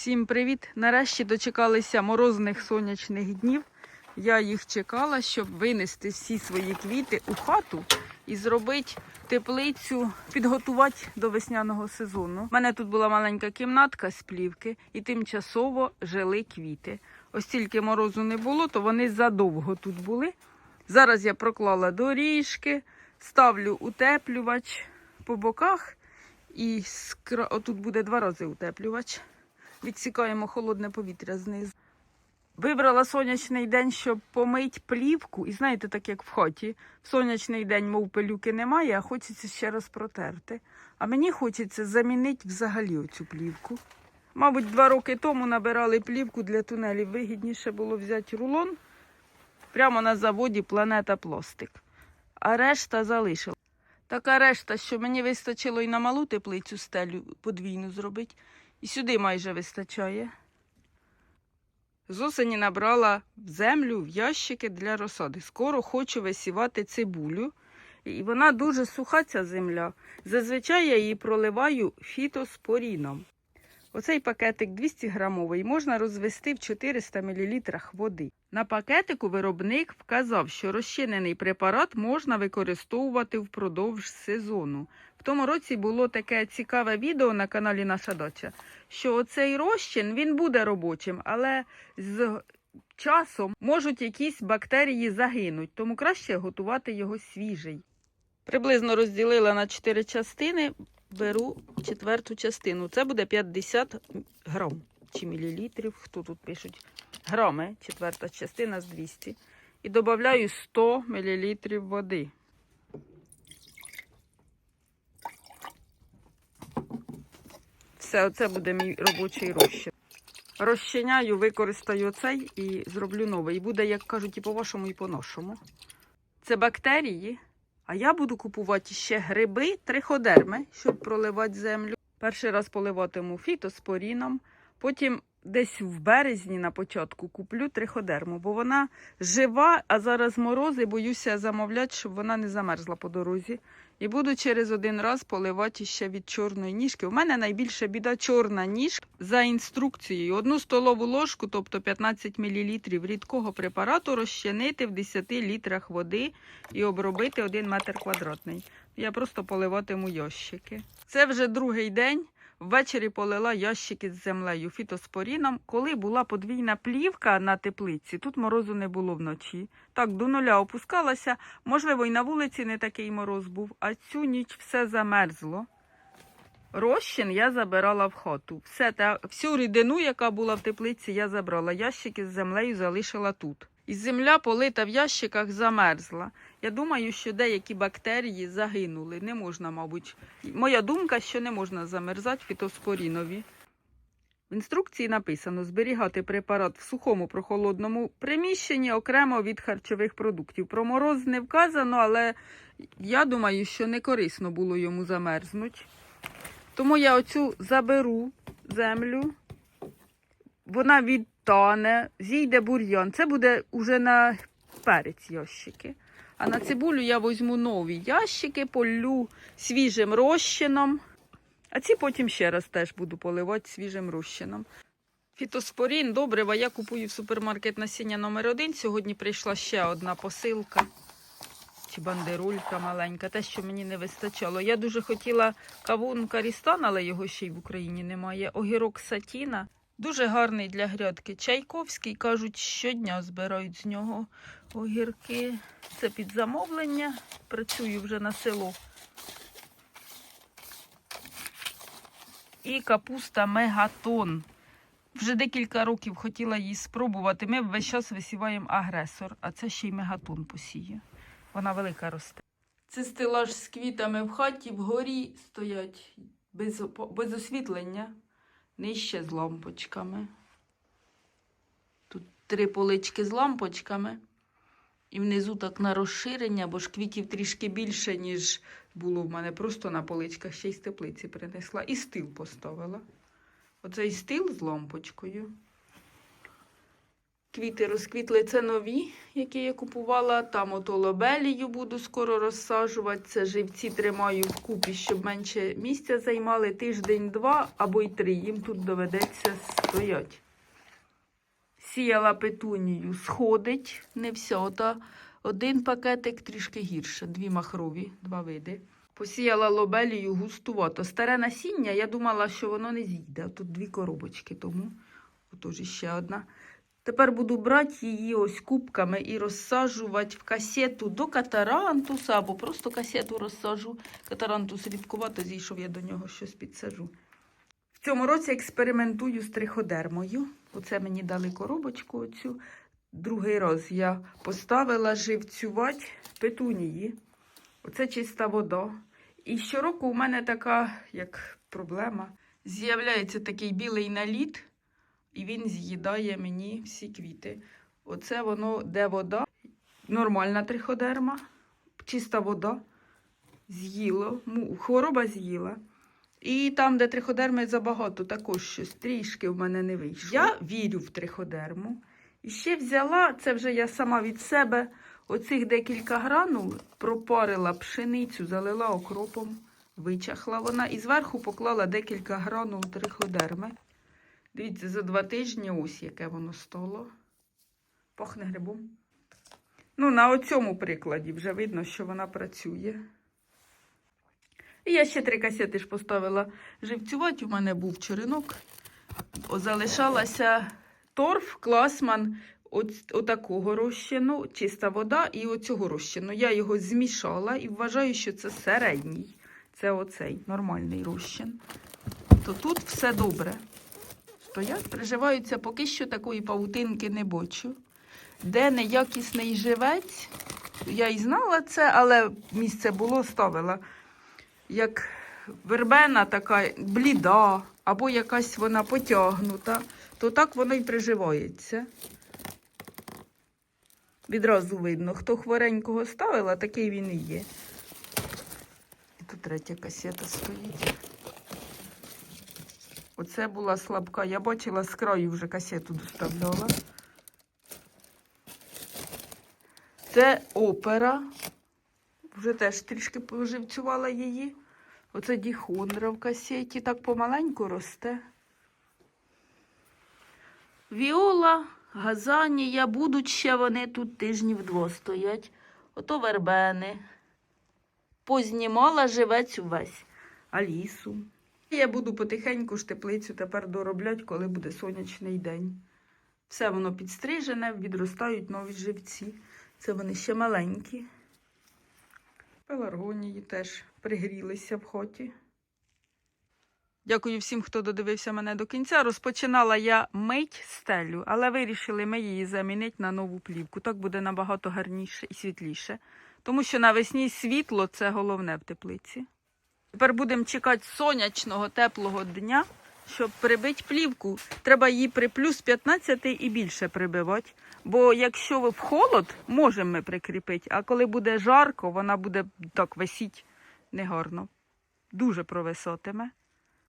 Всім привіт! Нарешті дочекалися морозних сонячних днів. Я їх чекала, щоб винести всі свої квіти у хату і зробити теплицю, підготувати до весняного сезону. У мене тут була маленька кімнатка з плівки і тимчасово жили квіти. Ось тільки морозу не було, то вони задовго тут були. Зараз я проклала доріжки, ставлю утеплювач по боках. І скра... отут буде два рази утеплювач. Відсікаємо холодне повітря знизу. Вибрала сонячний день, щоб помить плівку. І знаєте, так як в хаті, в сонячний день, мов пилюки немає, а хочеться ще раз протерти. А мені хочеться замінити взагалі оцю плівку. Мабуть, два роки тому набирали плівку для тунелів. Вигідніше було взяти рулон прямо на заводі Планета Пластик. А решта залишила. Така решта, що мені вистачило і на малу теплицю стелю подвійну зробити, і сюди майже вистачає. З осені набрала землю в ящики для розсади. Скоро хочу висівати цибулю. І вона дуже суха, ця земля. Зазвичай я її проливаю фітоспоріном. Оцей пакетик 200 грамовий можна розвести в 400 мл води. На пакетику виробник вказав, що розчинений препарат можна використовувати впродовж сезону. В тому році було таке цікаве відео на каналі Наша Дача, що оцей розчин він буде робочим, але з часом можуть якісь бактерії загинуть, тому краще готувати його свіжий. Приблизно розділила на 4 частини, беру четверту частину. Це буде 50 грам чи мілілітрів, хто тут пишуть грами, четверта частина з 200. І додаю 100 мл води. Все, оце буде мій робочий розчин. Розчиняю, використаю цей і зроблю новий. І буде, як кажуть, і по-вашому, і по-нашому. Це бактерії. А я буду купувати ще гриби, триходерми, щоб проливати землю. Перший раз поливатиму фітоспоріном, потім десь в березні на початку куплю триходерму, бо вона жива, а зараз морози, боюся замовляти, щоб вона не замерзла по дорозі. І буду через один раз поливати ще від чорної ніжки. У мене найбільша біда чорна ніжка за інструкцією. Одну столову ложку, тобто 15 мл рідкого препарату, розчинити в 10 літрах води і обробити 1 метр квадратний. Я просто поливатиму ящики. Це вже другий день. Ввечері полила ящики з землею фітоспоріном. Коли була подвійна плівка на теплиці, тут морозу не було вночі. Так, до нуля опускалася. Можливо, і на вулиці не такий мороз був, а цю ніч все замерзло. Розчин я забирала в хату. Все та, всю рідину, яка була в теплиці, я забрала. Ящики з землею залишила тут. І земля полита в ящиках замерзла. Я думаю, що деякі бактерії загинули. Не можна, мабуть. Моя думка, що не можна замерзати фітоспорінові. В інструкції написано зберігати препарат в сухому прохолодному приміщенні окремо від харчових продуктів. Про мороз не вказано, але я думаю, що не корисно було йому замерзнути. Тому я оцю заберу землю, вона відтане, зійде бур'ян. Це буде уже на перець ящики. А на цибулю я візьму нові ящики, полю свіжим розчином. А ці потім ще раз теж буду поливати свіжим розчином. Фітоспорін, добрива, я купую в супермаркет насіння номер 1 Сьогодні прийшла ще одна посилка чи бандерулька маленька, те, що мені не вистачало. Я дуже хотіла кавун карістан, але його ще й в Україні немає. Огірок сатіна. Дуже гарний для грядки. Чайковський, кажуть, щодня збирають з нього огірки. Це під замовлення. Працюю вже на село. І капуста мегатон. Вже декілька років хотіла її спробувати. Ми весь час висіваємо агресор, а це ще й мегатон посіє. Вона велика росте. Це стелаж з квітами в хаті, вгорі стоять без, без освітлення, нижче з лампочками. Тут три полички з лампочками. І внизу так на розширення, бо ж квітів трішки більше, ніж було в мене. Просто на поличках ще й з теплиці принесла. І стил поставила. Оцей стил з лампочкою. Квіти розквітли, це нові, які я купувала. Там ото лобелію буду скоро розсаджувати. Це живці тримаю вкупі, щоб менше місця займали. Тиждень-два або й три. Їм тут доведеться стоять. Сіяла петунію, сходить, не все. Ото один пакетик трішки гірше, дві махрові, два види. Посіяла лобелію густувато. Старе насіння, я думала, що воно не зійде. Тут дві коробочки, тому отож ще одна. Тепер буду брати її ось кубками і розсаджувати в касету до катарантуса, або просто касету розсаджу. Катарантус рідкувато зійшов, я до нього щось підсаджу. В цьому році експериментую з триходермою. Оце мені дали коробочку оцю. Другий раз я поставила живцювати петунії. Оце чиста вода. І щороку у мене така, як проблема, з'являється такий білий наліт, і він з'їдає мені всі квіти. Оце воно, де вода, нормальна триходерма, чиста вода. З'їло, хвороба з'їла. І там, де триходерми забагато, також щось трішки в мене не вийшло. Я вірю в триходерму. І ще взяла, це вже я сама від себе, оцих декілька гранул, пропарила пшеницю, залила окропом, вичахла вона і зверху поклала декілька гранул триходерми. Дивіться, за два тижні ось яке воно стало. Пахне грибом. Ну, на оцьому прикладі вже видно, що вона працює. І я ще три касети ж поставила живцювати. У мене був черенок. Залишалася торф, класман от, отакого розчину, чиста вода і оцього розчину. Я його змішала і вважаю, що це середній. Це оцей нормальний розчин. То тут все добре. Стоять, приживаються, поки що такої павутинки не бачу. Де неякісний живець, я і знала це, але місце було, ставила. Як вербена така бліда, або якась вона потягнута, то так воно й приживається. Відразу видно, хто хворенького ставила, такий він і є. І тут третя касета стоїть. Оце була слабка. Я бачила з краю вже касету доставляла. Це опера. Вже теж трішки поживцювала її. Оце діхондра в касеті, так помаленьку росте. Віола, газанія, будуть ще вони тут тижнів два стоять. Ото вербени. Познімала живець увесь. Алісу. Я буду потихеньку ж теплицю тепер доробляти, коли буде сонячний день. Все воно підстрижене, відростають нові живці. Це вони ще маленькі. Пеларгонії теж пригрілися в хоті. Дякую всім, хто додивився мене до кінця. Розпочинала я мить стелю, але вирішили ми її замінити на нову плівку. Так буде набагато гарніше і світліше. Тому що навесні світло це головне в теплиці. Тепер будемо чекати сонячного, теплого дня, щоб прибити плівку. Треба її при плюс 15 і більше прибивати. Бо якщо в холод, можемо ми прикріпити, а коли буде жарко, вона буде так висіти негарно. Дуже провисотиме.